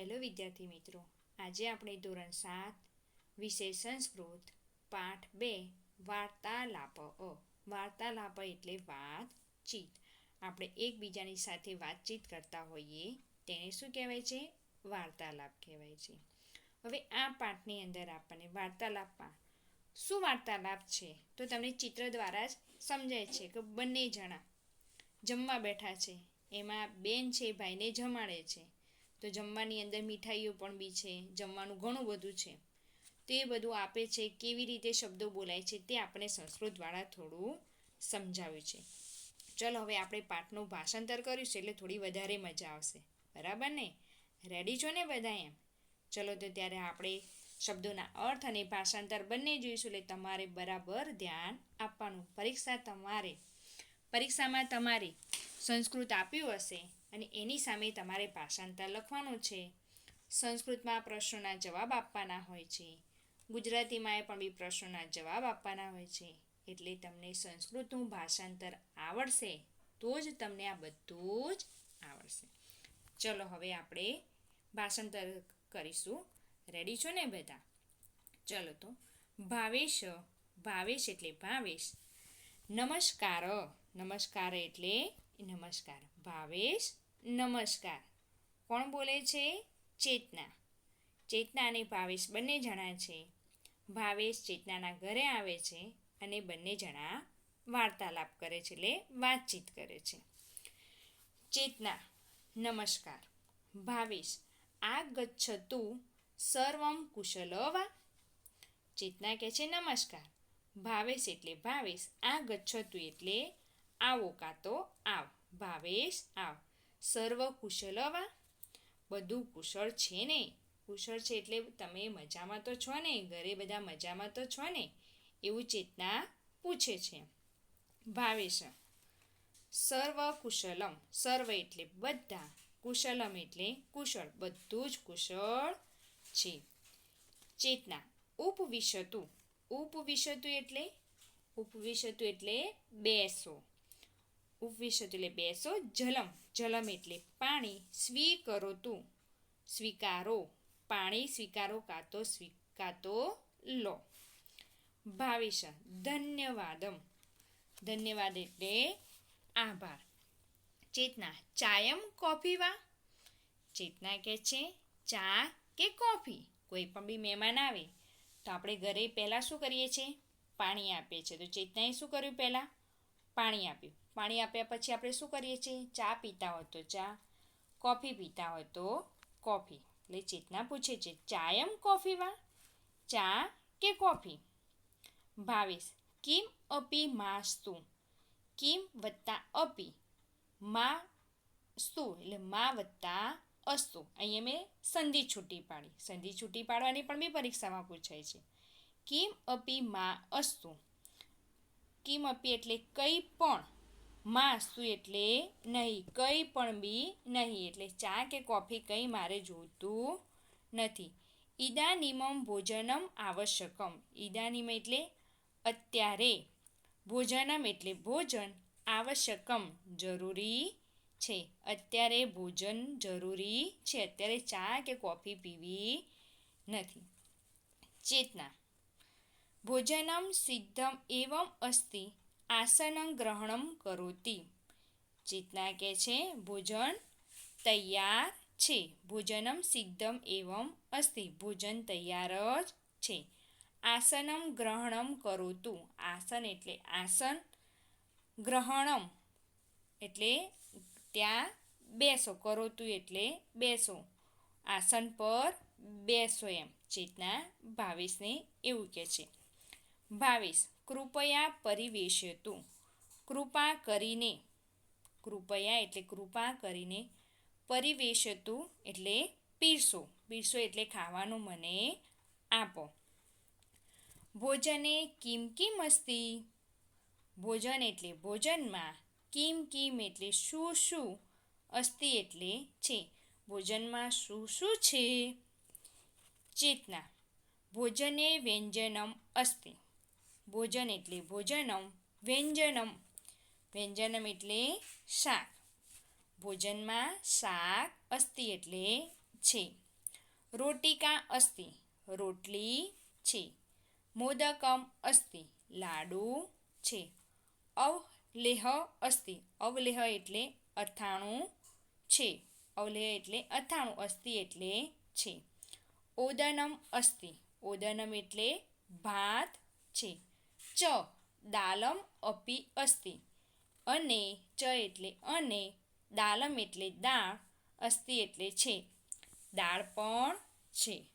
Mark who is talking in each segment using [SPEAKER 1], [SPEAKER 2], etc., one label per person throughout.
[SPEAKER 1] Hello વિદ્યાર્થી મિત્રો. આજે આપણે ધોરણ સાત, વિષય સંસ્કૃત, પાઠ બે, વાર્તાલાપ. વાર્તાલાપ એટલે વાતચીત. આપણે એકબીજાની સાથે વાતચીત કરતા હોઈએ, તેને શું કહેવાય છે? વાર્તાલાપ કહેવાય છે. હવે આ પાઠની અંદર આપણને વાર્તાલાપમાં શું વાર્તાલાપ છે? તો તમને ચિત્ર દ્વારા જ સમજાય છે કે બંને જણા જમવા બેઠા છે. એમાં બેન છે, ભાઈને જમાડે છે. તો જમવાની અંદર મીઠાઈઓ પણ બી છે, જમવાનું ઘણું બધું છે. તે બધું આપે છે, કેવી રીતે શબ્દો બોલાય છે તે આપણે સંસ્કૃત દ્વારા થોડું સમજાવ્યું છે. ચલો હવે આપણે પાઠનું ભાષાંતર કર્યું છે એટલે થોડી વધારે મજા આવશે. બરાબર ને? રેડી છો ને બધા એમ? ચલો તો ત્યારે આપણે શબ્દોના અર્થ અને ભાષાંતર બંને જોઈશું એટલે તમારે બરાબર ધ્યાન આપવાનું. પરીક્ષા તમારે, પરીક્ષામાં તમારે સંસ્કૃત આપ્યું હશે અને એની સામે તમારે ભાષાંતર લખવાનું છે. સંસ્કૃતમાં પ્રશ્નોના જવાબ આપવાના હોય છે. ગુજરાતીમાં પણ બી પ્રશ્નોના જવાબ આપવાના હોય છે. એટલે તમને સંસ્કૃતનું ભાષાંતર આવડશે તો જ તમને આ બધું જ આવડશે. ચલો હવે આપણે ભાષાંતર કરીશું. રેડી છો ને બધા? ચલો તો. ભાવેશ ભાવેશ એટલે ભાવેશ. નમસ્કાર. નમસ્કાર એટલે નમસ્કાર. ભાવેશ, નમસ્કાર. કોણ બોલે છે? ચેતના. ચેતના અને ભાવેશ બંને જણા છે. ભાવેશ ચેતનાના ઘરે આવે છે અને બંને જણા વાર્તાલાપ કરે છે એટલે વાતચીત કરે છે. ચેતના, નમસ્કાર. ભાવેશ, આ ગચ્છતુ સર્વમ કુશલ વા ચેતના કહે છે, નમસ્કાર. ભાવેશ એટલે, ભાવેશ, આ ગચ્છતુ એટલે આવો કાં તો આવ, ભાવેશ, આવ. સર્વ કુશલ વા, બધું કુશળ છે ને? કુશળ છે એટલે તમે મજામાં તો છો ને? ઘરે બધા મજામાં તો છો ને? એવું ચેતના પૂછે છે. ભાવેશ, સર્વ કુશલમ. સર્વ એટલે બધા. કુશલમ એટલે કુશળ. બધું જ કુશળ છે. ચેતના. ઉપવિશતું. ઉપવિશતું એટલે? ઉપવિશતું એટલે બેસો. ઉપવિશતું એટલે બેસો. જલમ જલમ એટલે પાણી. સ્વીકરો તું. સ્વીકારો. પાણી સ્વીકારો કાતો સ્વીકાતો લો. ભાવિશ, ધન્યવાદમ. ધન્યવાદ એટલે આભાર. ચેતના, ચાયમ કોફી વા? ચેતના કહે છે, ચા કે કોફી? કોઈ પણ બી મહેમાન આવે, તો આપણે ઘરે પહેલાં શું કરીએ છીએ? પાણી આપીએ છીએ. તો ચેતનાએ શું કર્યું પહેલાં? પાણી આપ્યું. પાણી આપ્યા પછી આપણે શું કરીએ છીએ? ચા પીતા હોય તો ચા, કોફી પીતા હોય તો કોફી. એટલે ચેતના પૂછે છે ચાયમ કોફી વા? ચા કે કોફી? ભાવેશ, કિમ અપી માસ્તુ? કિમ વત્તા અપી મા સ્તુ એટલે મા વત્તા અસ્તુ. અહીંયા મેં સંધિ છૂટી પાડી. સંધિ છૂટી પાડવાની પણ બી પરીક્ષામાં પૂછાય છે. કિમ અપી મા અસ્તુ? કિમ અપી એટલે કંઈ પણ. મા એટલે નહીં, કંઈ પણ બી નહીં, એટલે ચા કે કોફી કંઈ મારે જોઈતું નથી. ઈદાનિમમ ભોજનમ આવશ્યકમ. ઈદાનીમ એટલે અત્યારે. ભોજનમ એટલે ભોજન આવશ્યકમ, જરૂરી છે. અત્યારે ભોજન જરૂરી છે. અત્યારે ચા કે કોફી પીવી નથી. ચેતના. ભોજનમ સિદ્ધમ એવમ અસ્તિ. આસનં ગ્રહણમ કરોતી. ચેતના કહે છે, ભોજન તૈયાર છે. ભોજનમ સિદ્ધમ એવમ અસ્તિ. ભોજન તૈયાર જ છે. આસનમ ગ્રહણમ કરોતું. આસન એટલે આસન ગ્રહણમ. એટલે ત્યાં બેસો. કરોતું એટલે બેસો. આસન પર બેસો એમ. ચેતના ભાવેશને એવું કહે છે. ભાવેશ કૃપયા પરિવેશતું. કૃપા કરીને, કૃપયા એટલે કૃપા કરીને પરિવેશતું એટલે પીરસો. પીરસો એટલે ખાવાનું મને આપો. ભોજને કિમ કિમ અસ્તી? ભોજન એટલે ભોજનમાં. કિમ કિમ એટલે શું શું? અસ્તિ એટલે છે. ભોજનમાં શું શું છે? ચેતના. ભોજને વ્યંજનમ અસ્તિ. ભોજન એટલે ભોજનમ, વ્યંજનમ. વ્યંજનમ એટલે શાક. ભોજનમાં શાક અસ્તિ એટલે છે. રોટિકા અસ્તિ રોટલી છે. મોદકમ અસ્તિ લાડુ છે. અવલેહ અસ્તિ અવલેહ એટલે અથાણું છે. અવલેહ એટલે અથાણું અસ્તિ એટલે છે. ઓદનમ અસ્તિ ઓદનમ એટલે ભાત છે. ચ દાલમ અપી અસ્તિ. અને ચ એટલે અને, દાલમ એટલે દાળ અસ્તિ એટલે છે. દાળ પણ છે.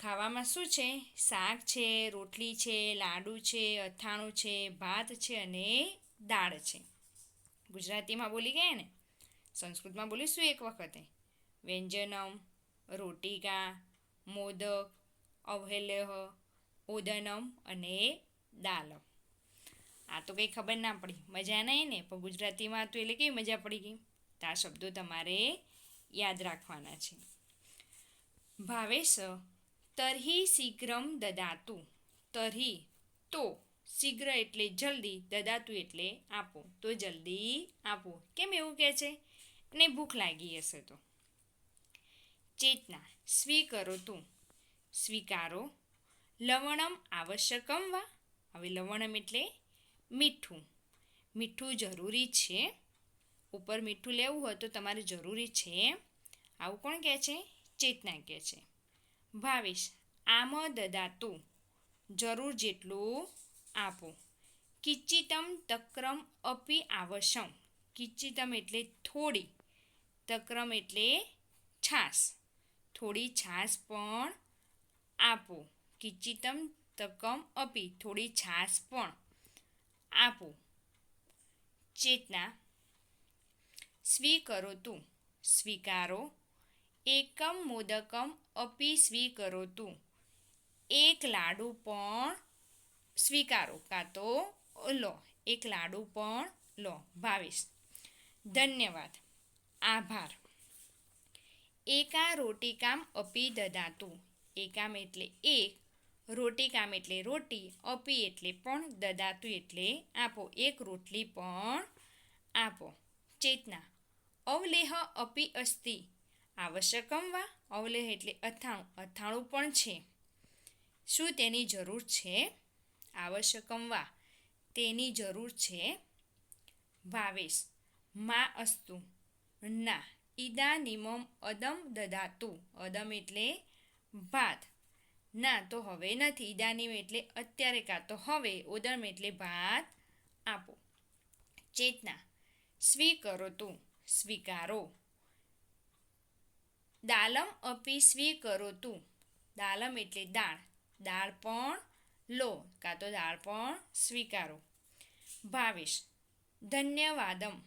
[SPEAKER 1] ખાવામાં શું છે? શાક છે, રોટલી છે, લાડુ છે, અથાણું છે, ભાત છે અને દાળ છે. ગુજરાતીમાં બોલી ગયા ને? સંસ્કૃતમાં બોલીશું એક વખતે. વ્યંજનમ, રોટિકા, મોદક, અવહેલહ ઓદનમ અને દાલમ આ તો કંઈ ખબર ના પડી. મજા નહીં ને? પણ ગુજરાતીમાં તો એટલે કેવી મજા પડી ગઈ? તો આ શબ્દો તમારે યાદ રાખવાના છે. ભાવેશ, તરહી શીઘ્રમ દદાતું. તરહી તો શીઘ્ર એટલે જલ્દી, દદાતું એટલે આપો. તો જલ્દી આપો. કેમ એવું કહે છે? ને ભૂખ લાગી હશે તો. ચેતના, સ્વીકરો તું. સ્વીકારો. લવણમ આવશ્યકમ વા. હવે લવણમ એટલે મીઠું. મીઠું જરૂરી છે. ઉપર મીઠું લેવું હોય તો તમારે જરૂરી છે, આવું કોણ કહે છે? ચેતના કહે છે. ભાવેશ, આમ દદાતું, જરૂર જેટલું આપો. કિચિતમ તક્રમ અપી આવશમ. કિચ્ચિતમ એટલે થોડી, તક્રમ એટલે છાસ થોડી છાસ પણ આપો. કિચ્ચિતમ તકમ અપી થોડી છાસ પણ આપો. ચેતના, સ્વીકરો તું. સ્વીકારો. એકમ મોદકમ અપી સ્વીકરો તું. એક લાડુ પણ સ્વીકારો કાં તો લો, એક લાડુ પણ લો. ભાવીશ ધન્યવાદ. આભાર. એકા રોટિકામ અપી દદાતું એકામ એટલે એક રોટિકામ એટલે રોટી, અપી એટલે પણ, દદાતું એટલે આપો. એક રોટલી પણ આપો. ચેતના. અવલેહ અપી અસ્તિ. આવશ્યકમ વા. અવલેહ એટલે અથાણું. અથાણું પણ છે. શું તેની જરૂર છે? આવશ્યકમ વા. તેની જરૂર છે ભાવેશ. મા અસ્તુ. ના. ઈદાનિમમ અદમ દદાતું. અદમ એટલે ભાત. ના, તો હવે નથી, ઈદાનીમ એટલે અત્યારે કાં, તો હવે ઉદમ એટલે ભાત આપો. ચેતના, સ્વીકરો તું, સ્વીકારો. દાલમ અપી સ્વીકરો તું. દાલમ એટલે દાળ. દાળ પણ લો, કાં તો દાળ પણ સ્વીકારો. ભાવેશ, ધન્યવાદમ.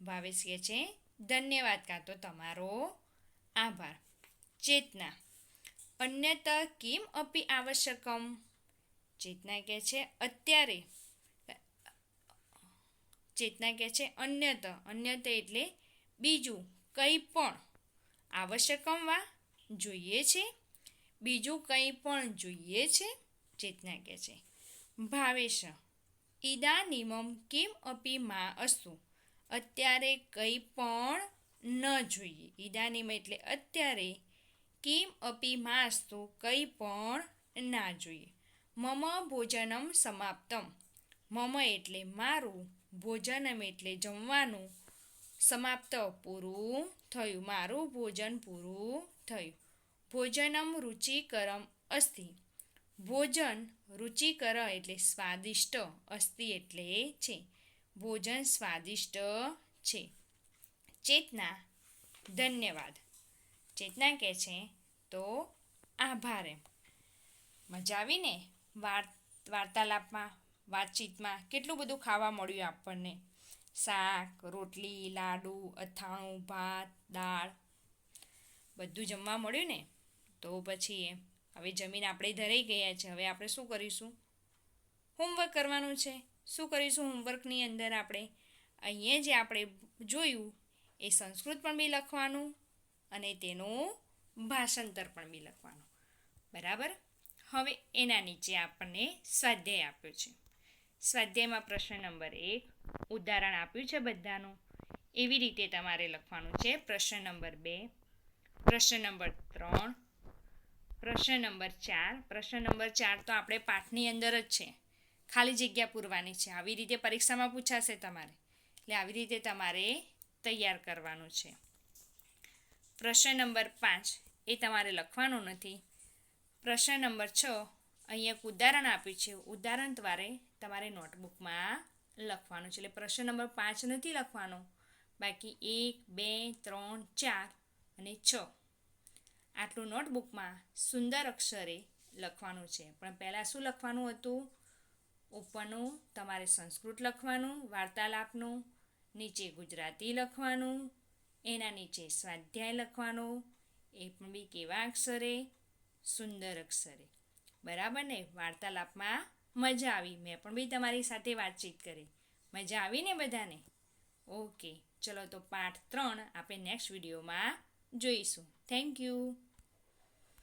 [SPEAKER 1] ભાવેશ કહે છે, ધન્યવાદ, કાં તો તમારો આભાર. ચેતના અન્યત કિમ અપી આવશ્યકમ? ચેતના કહે છે, અત્યારે. ચેતના કહે છે અન્યત અન્યત એટલે બીજું કંઈ પણ આવશ્યકમ વા જોઈએ છે, બીજું કંઈ પણ જોઈએ છે, ચેતના કહે છે. ભાવેશ, ઈદાનિમમ કિમ અપી મા અસુ અત્યારે કંઈ પણ ન જોઈએ. ઈદાનિમ એટલે અત્યારે કિમ અપી માસ્તુ કંઈ પણ ના જોઈએ. મમ ભોજનમ સમાપ્તમ. મમ એટલે મારું, ભોજનમ એટલે જમવાનું. સમાપ્ત પૂરું થયું, મારું ભોજન પૂરું થયું. ભોજનમ રુચિકરમ અસ્તિ. ભોજન રુચિકર એટલે સ્વાદિષ્ટ, અસ્તિ એટલે છે. ભોજન સ્વાદિષ્ટ છે. ચેતના, ધન્યવાદ. ચેતના કહે છે તો આભાર એમ. મજા આવીને વાર્તાલાપમાં, વાતચીતમાં કેટલું બધું ખાવા મળ્યું આપણને? શાક, રોટલી, લાડુ, અથાણું, ભાત, દાળ. બધું જમવા મળ્યું ને? તો પછી એમ. હવે જમીન આપણે ધરાઈ ગયા છે. હવે આપણે શું કરીશું? હોમવર્ક કરવાનું છે. શું કરીશું હોમવર્કની અંદર આપણે? અહીંયા જે આપણે જોયું, એ સંસ્કૃત પણ બી લખવાનું અને તેનું ભાષાંતર પણ બી લખવાનું. બરાબર? હવે એના નીચે આપણને સ્વાધ્યાય આપ્યો છે. સ્વાધ્યાયમાં પ્રશ્ન નંબર એક, ઉદાહરણ આપ્યું છે બધાનું? એવી રીતે તમારે લખવાનું છે. પ્રશ્ન નંબર બે, પ્રશ્ન નંબર ત્રણ, પ્રશ્ન નંબર ચાર. પ્રશ્ન નંબર ચાર તો આપણે પાઠની અંદર જ છે. ખાલી જગ્યા પૂરવાની છે. આવી રીતે પરીક્ષામાં પૂછાશે તમારે. એટલે આવી રીતે તમારે તૈયાર કરવાનું છે. પ્રશ્ન નંબર પાંચ એ તમારે લખવાનું નથી. પ્રશ્ન નંબર છ, અહીંયા એક ઉદાહરણ આપ્યું છે. ઉદાહરણ દ્વારે તમારે નોટબુકમાં લખવાનું છે. એટલે પ્રશ્ન નંબર પાંચ નથી લખવાનો. બાકી એક, બે, ત્રણ, ચાર અને છ. આટલું નોટબુકમાં સુંદર અક્ષરે લખવાનું છે. પણ પહેલાં શું લખવાનું હતું? ઉપરનું તમારે સંસ્કૃત લખવાનું, વાર્તાલાપનું, નીચે ગુજરાતી લખવાનું, એના નીચે સ્વાધ્યાય લખવાનો એ પણ બી કેવા અક્ષરે? સુંદર અક્ષરે. બરાબર ને? વાર્તાલાપમાં મજા આવી. મેં પણ બી તમારી સાથે વાતચીત કરી. મજા આવી ને બધાને? ઓકે. ચલો તો પાઠ ત્રણ આપણે નેક્સ્ટ વિડીયોમાં જોઈશું. Thank you